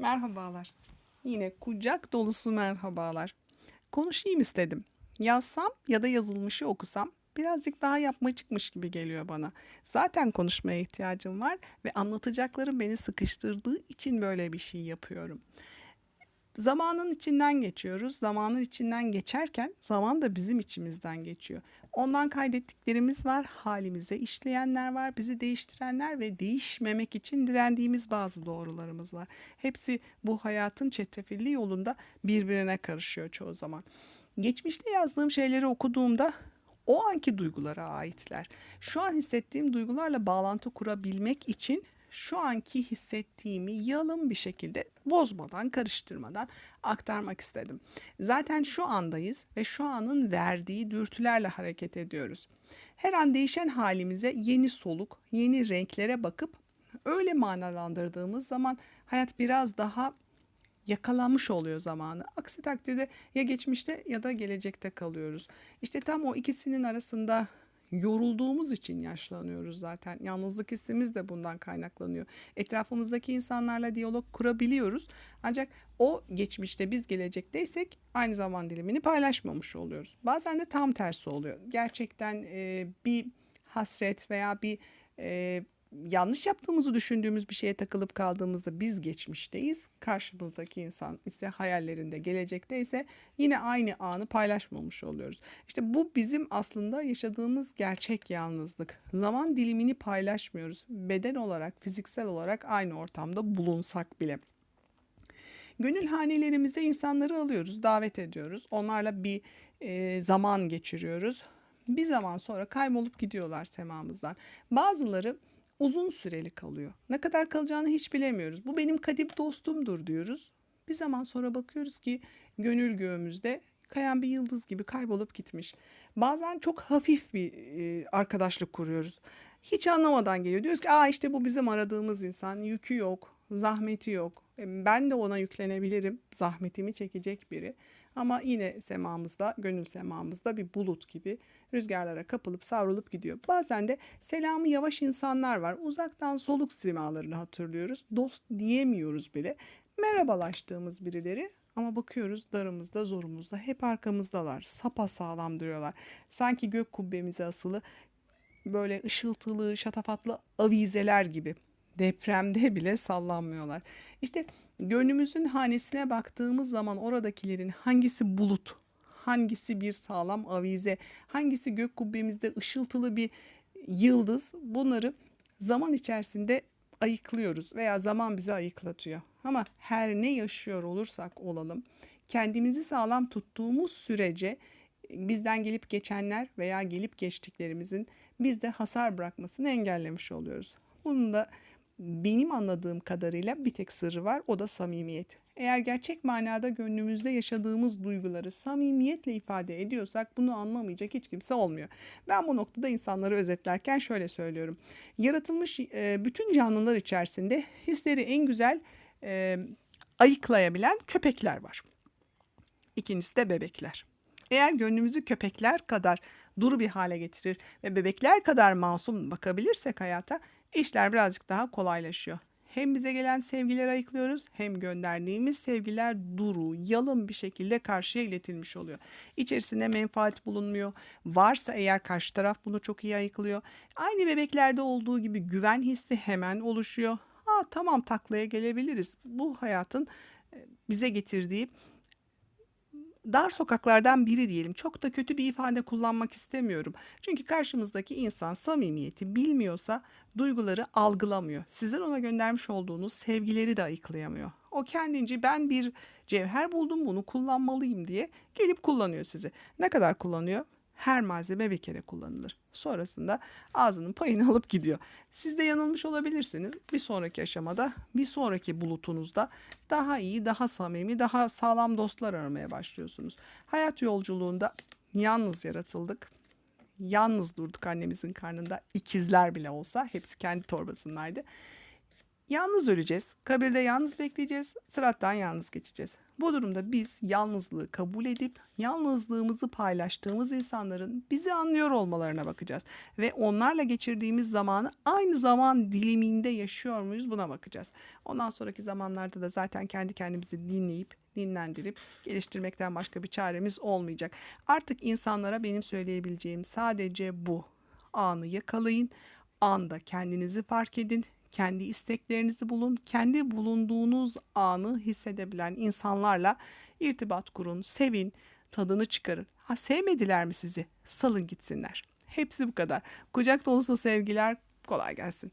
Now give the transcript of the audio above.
Merhabalar. Yine kucak dolusu merhabalar. Konuşayım istedim. Yazsam ya da yazılmışı okusam birazcık daha yapmacıkmış gibi geliyor bana. Zaten konuşmaya ihtiyacım var ve anlatacaklarım beni sıkıştırdığı için böyle bir şey yapıyorum. Zamanın içinden geçiyoruz. Zamanın içinden geçerken zaman da bizim içimizden geçiyor. Ondan kaydettiklerimiz var, halimize işleyenler var, bizi değiştirenler ve değişmemek için direndiğimiz bazı doğrularımız var. Hepsi bu hayatın çetrefilli yolunda birbirine karışıyor çoğu zaman. Geçmişte yazdığım şeyleri okuduğumda o anki duygulara aitler. Şu an hissettiğim duygularla bağlantı kurabilmek için şu anki hissettiğimi yalın bir şekilde bozmadan, karıştırmadan aktarmak istedim. Zaten şu andayız ve şu anın verdiği dürtülerle hareket ediyoruz. Her an değişen halimize yeni soluk, yeni renklere bakıp öyle manalandırdığımız zaman hayat biraz daha yakalanmış oluyor zamanı. Aksi takdirde ya geçmişte ya da gelecekte kalıyoruz. İşte tam o ikisinin arasında yorulduğumuz için yaşlanıyoruz zaten. Yalnızlık hissimiz de bundan kaynaklanıyor. Etrafımızdaki insanlarla diyalog kurabiliyoruz. Ancak o geçmişte biz gelecekteysek aynı zaman dilimini paylaşmamış oluyoruz. Bazen de tam tersi oluyor. Gerçekten e, bir hasret veya bir e, yanlış yaptığımızı düşündüğümüz bir şeye takılıp kaldığımızda biz geçmişteyiz. Karşımızdaki insan ise hayallerinde gelecekte ise yine aynı anı paylaşmamış oluyoruz. İşte bu bizim aslında yaşadığımız gerçek yalnızlık. Zaman dilimini paylaşmıyoruz. Beden olarak, fiziksel olarak aynı ortamda bulunsak bile. Gönül hanelerimize insanları alıyoruz, davet ediyoruz. Onlarla bir e, zaman geçiriyoruz. Bir zaman sonra kaybolup gidiyorlar semamızdan. Bazıları uzun süreli kalıyor. Ne kadar kalacağını hiç bilemiyoruz. Bu benim kadim dostumdur diyoruz. Bir zaman sonra bakıyoruz ki gönül göğümüzde kayan bir yıldız gibi kaybolup gitmiş. Bazen çok hafif bir e, arkadaşlık kuruyoruz. Hiç anlamadan geliyor. Diyoruz ki Aa işte bu bizim aradığımız insan. Yükü yok, zahmeti yok. E, Ben de ona yüklenebilirim. Zahmetimi çekecek biri. Ama yine semamızda, gönül semamızda bir bulut gibi rüzgarlara kapılıp savrulup gidiyor. Bazen de selamı yavaş insanlar var. Uzaktan soluk simalarını hatırlıyoruz. Dost diyemiyoruz bile. Merhabalaştığımız birileri ama bakıyoruz darımızda zorumuzda hep arkamızdalar. Sapa sağlam duruyorlar. Sanki gök kubbemize asılı böyle ışıltılı, şatafatlı avizeler gibi depremde bile sallanmıyorlar. İşte gönlümüzün hanesine baktığımız zaman oradakilerin hangisi bulut, hangisi bir sağlam avize, hangisi gök kubbemizde ışıltılı bir yıldız bunları zaman içerisinde ayıklıyoruz veya zaman bizi ayıklatıyor. Ama her ne yaşıyor olursak olalım kendimizi sağlam tuttuğumuz sürece bizden gelip geçenler veya gelip geçtiklerimizin bizde hasar bırakmasını engellemiş oluyoruz. Bunun da benim anladığım kadarıyla bir tek sırrı var o da samimiyet. Eğer gerçek manada gönlümüzde yaşadığımız duyguları samimiyetle ifade ediyorsak bunu anlamayacak hiç kimse olmuyor. Ben bu noktada insanları özetlerken şöyle söylüyorum. Yaratılmış e, bütün canlılar içerisinde hisleri en güzel e, ayıklayabilen köpekler var. İkincisi de bebekler. Eğer gönlümüzü köpekler kadar duru bir hale getirir ve bebekler kadar masum bakabilirsek hayata işler birazcık daha kolaylaşıyor. Hem bize gelen sevgileri ayıklıyoruz hem gönderdiğimiz sevgiler duru, yalın bir şekilde karşıya iletilmiş oluyor. İçerisinde menfaat bulunmuyor. Varsa eğer karşı taraf bunu çok iyi ayıklıyor. Aynı bebeklerde olduğu gibi güven hissi hemen oluşuyor. Ha tamam taklaya gelebiliriz. Bu hayatın e, bize getirdiği dar sokaklardan biri diyelim. Çok da kötü bir ifade kullanmak istemiyorum. Çünkü karşımızdaki insan samimiyeti bilmiyorsa duyguları algılamıyor. Sizin ona göndermiş olduğunuz sevgileri de ayıklayamıyor. O kendince ben bir cevher buldum bunu kullanmalıyım diye gelip kullanıyor sizi. Ne kadar kullanıyor? Her malzeme bir kere kullanılır. Sonrasında ağzının payını alıp gidiyor. Siz de yanılmış olabilirsiniz. Bir sonraki aşamada, bir sonraki bulutunuzda daha iyi, daha samimi, daha sağlam dostlar aramaya başlıyorsunuz. Hayat yolculuğunda yalnız yaratıldık. Yalnız durduk annemizin karnında. İkizler bile olsa hepsi kendi torbasındaydı. Yalnız öleceğiz, kabirde yalnız bekleyeceğiz, sırattan yalnız geçeceğiz. Bu durumda biz yalnızlığı kabul edip yalnızlığımızı paylaştığımız insanların bizi anlıyor olmalarına bakacağız. Ve onlarla geçirdiğimiz zamanı aynı zaman diliminde yaşıyor muyuz buna bakacağız. Ondan sonraki zamanlarda da zaten kendi kendimizi dinleyip dinlendirip geliştirmekten başka bir çaremiz olmayacak. Artık insanlara benim söyleyebileceğim sadece bu. Anı yakalayın, anda kendinizi fark edin, kendi isteklerinizi bulun, kendi bulunduğunuz anı hissedebilen insanlarla irtibat kurun, sevin, tadını çıkarın. Ha sevmediler mi sizi? Salın gitsinler. Hepsi bu kadar. Kucak dolusu sevgiler, kolay gelsin.